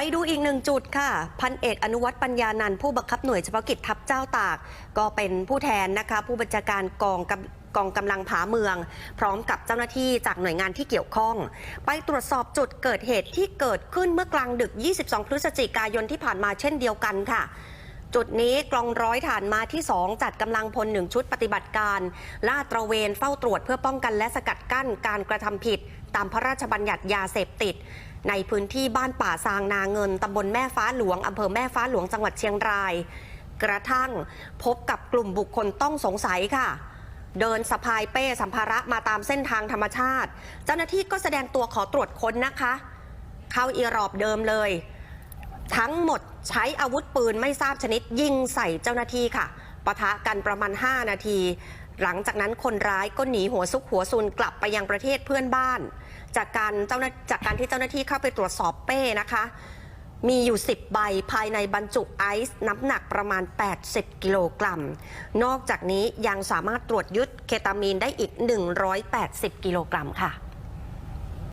ไปดูอีกหนึ่งจุดค่ะ พันเอกอนุวัตรปัญญานันท์ผู้บังคับหน่วยเฉพาะกิจทัพเจ้าตาก ก็เป็นผู้แทนนะคะ ผู้บัญชาการกองกำกองกำลังผาเมือง พร้อมกับเจ้าหน้าที่จากหน่วยงานที่เกี่ยวข้อง ไปตรวจสอบจุดเกิดเหตุที่เกิดขึ้นเมื่อกลางดึก 22 พฤศจิกายนที่ผ่านมาเช่นเดียวกันค่ะ จุดนี้กองร้อยฐานมาที่ 2 จัดกำลังพลหนึ่งชุดปฏิบัติการลาดตระเวนเฝ้าตรวจเพื่อป้องกันและสกัดกั้นการกระทำผิด ตามพระราชบัญญัติยาเสพติด ในพื้นที่บ้านป่าซางนาเงินตำบลแม่ฟ้าหลวงอำเภอแม่ฟ้าหลวงจังหวัดเชียงราย กระทั่งพบกับกลุ่มบุคคลต้องสงสัยค่ะ เดินสะพายเป้สัมภาระมาตามเส้นทางธรรมชาติ เจ้าหน้าที่ก็แสดงตัวขอตรวจค้นนะคะ เข้าอีรอบเดิมเลย ทั้งหมดใช้อาวุธปืนไม่ทราบชนิดยิงใส่เจ้าหน้าที่ค่ะปะทะกันประมาณ 5 นาที หลังจากนั้นคนร้ายก็หนีหัวซุกหัวซุนกลับไปยังประเทศเพื่อนบ้าน จากการเจ้าหน้าจากการที่เจ้าหน้าที่เข้าไปตรวจสอบเป้นะคะ มีอยู่ 10 ใบภายในบรรจุไอซ์น้ำหนักประมาณ 80 กิโลกรัม นอกจากนี้ยังสามารถตรวจยึดเคตามีนได้อีก 180 กิโลกรัมค่ะ